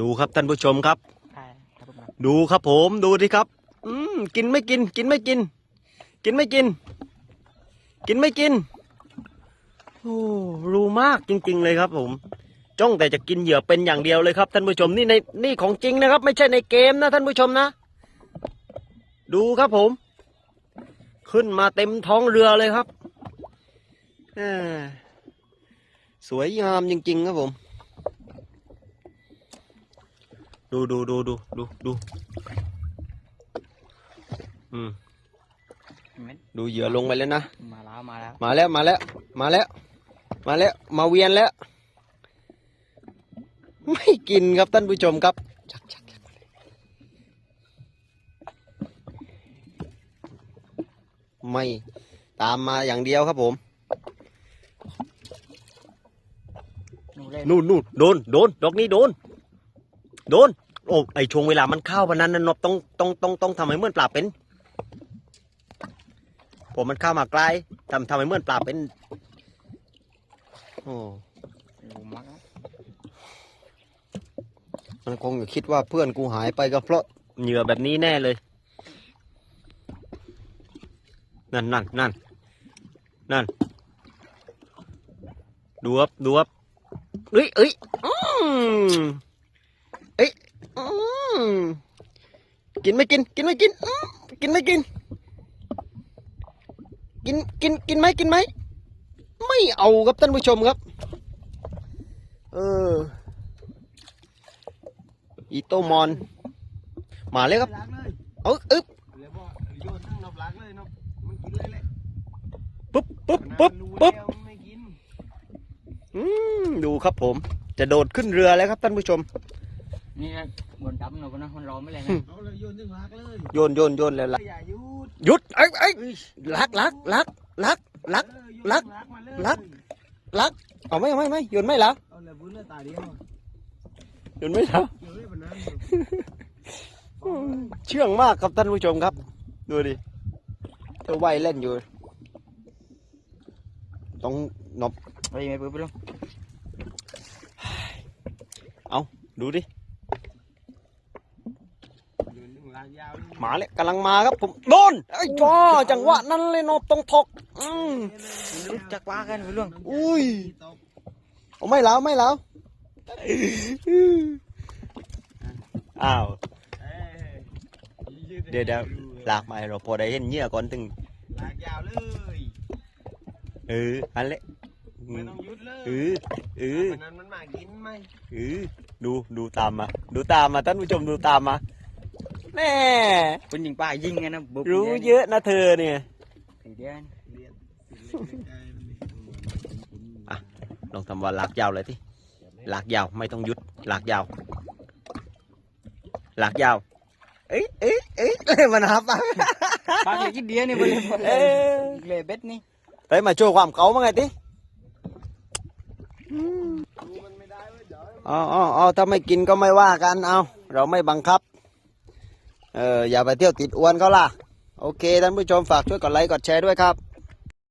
ดูครับท่านผู้ชมครับใช่ครับผมครับ ดูครับผมดูดิครับ อืมกินไม่กิน กินไม่กิน กินไม่กิน กินไม่กินโอ้รู้มากจริง ๆ เลยครับ ผม จ้องแต่จะกินเหยื่อเป็นอย่างเดียวเลยครับท่านผู้ชมนี่ในนี่ของจริงนะครับ ไม่ใช่ในเกมนะท่านผู้ชมนะ ดูครับผม ขึ้นมาเต็มท้องเรือเลยครับแหม่สวยงามจริง ๆ ครับผม ดูดูดูดูดูดูอืมเห็นไหมดูเหยื่อลงไปแล้วนะ มาแล้วมาแล้ว มาแล้วมาแล้ว มาแล้ว มาแล้ว มาเวียนแล้ว ไม่กินครับท่านผู้ชมครับชักชักชักไม่ตามมาอย่างเดียวครับผมหนูเล่นนู่นนู่นโดนโดนดอกนี้โดน โดน โอ้ไอช่วงเวลามันเข้าวันนั้นนะนบต้องต้องต้องต้องทำให้เหมื่อนปลาเป็นผมมันเข้ามาไกลทำทำให้เหมื่อนปลาเป็นโอ้มันะมันคงจะคิดว่าเพื่อนกูหายไปก็เพราะเหยื่อแบบนี้แน่เลย นั่นนั่นนั่นนั่นดูครับดูครับเอ้ยเอ้ยอืม เอ้ยอืมกินไม่กิน กินไม่กินกินไม่กิน กินกินกินไหมกินไหมไม่เอาครับท่านผู้ชมครับ เอออีโตมอนมาเลยครับเอออึ๊บเดี๋ยวบอกโยนทั้งนบล้างเลยนบมันกินเลยแหละปุ๊บปุ๊บปุ๊บปุ๊บอืมดูครับผม จะโดดขึ้นเรือแล้วครับท่านผู้ชม นี่นะบนดำหนูก็นะมันร้อนไม่เลยนะเอาเลยโยนทั้งล้างเลยโยนโยนโยนแล้วละอย่าหยุดหยุดไอ้ไอ้ยลักลักลักลักลักเออโยนลักทั้งมาเลยลักลักเอาไม่เอาไม่ไม่โยนไม่แล้วเอาเลยบุญเลยตาเดียวโยนไม่แล้วเกี่ยวเลยปะนั้นเชื่องมากครับท่านผู้ชมครับ ดูดิเธอว่ายเล่นอยู่ต้องนบเฮ้ยไม่ปื้ไปลงดูดิโยนทั้งล้างยาวเลย ห มาเลยกำลังมาครับผมโดนไอ้จ้อจังหวะนั้นเลยนบตรงทกอืมรู้จักว่ากันไปล่วงอุ้ยตบเอาไม่แล้วไม่แล้วอ้าวเอ้ยเดี๋ยวเดี๋ยวลากมาให้เราพอได้เห็นเหยื่อก่อนถึงลากยาวเลยเอออันเละอืไม่มต้องหยุดเลยเออเออปะนั้นมันมากินไหมเออดูดูตามมา ดูตามมาท่านผู้ชมดูตามมา แน่คุณยิงป้ายิงไงนะบุบรู้เยอะนะเธอเนี่ยสีเดียวเรียนเล็กๆใกล้ๆมันนี่ลองทำว่าลากยาวเลยที่ลากยาวไม่ต้องหยุดลากยาวลากยาว เอ้ยเอ้ยเอ้ยเลยมันหับอะป้าแค่คิดเดียวนี่บริบทเอ้ยเลยเบ็ดนี่เฮ้ยมาโชว์ความเก๋ามาไงติดูมันไม่ได้เว้ยเดี๋ยวอ๋ออ๋ออ๋อถ้าไม่กินก็ไม่ว่ากันเอา เราไม่บังคับ เอออย่าไปเที่ยวติดอวนเขาล่ะ โอเคท่านผู้ชมฝากช่วยกดไลค์กดแชร์ด้วยครับ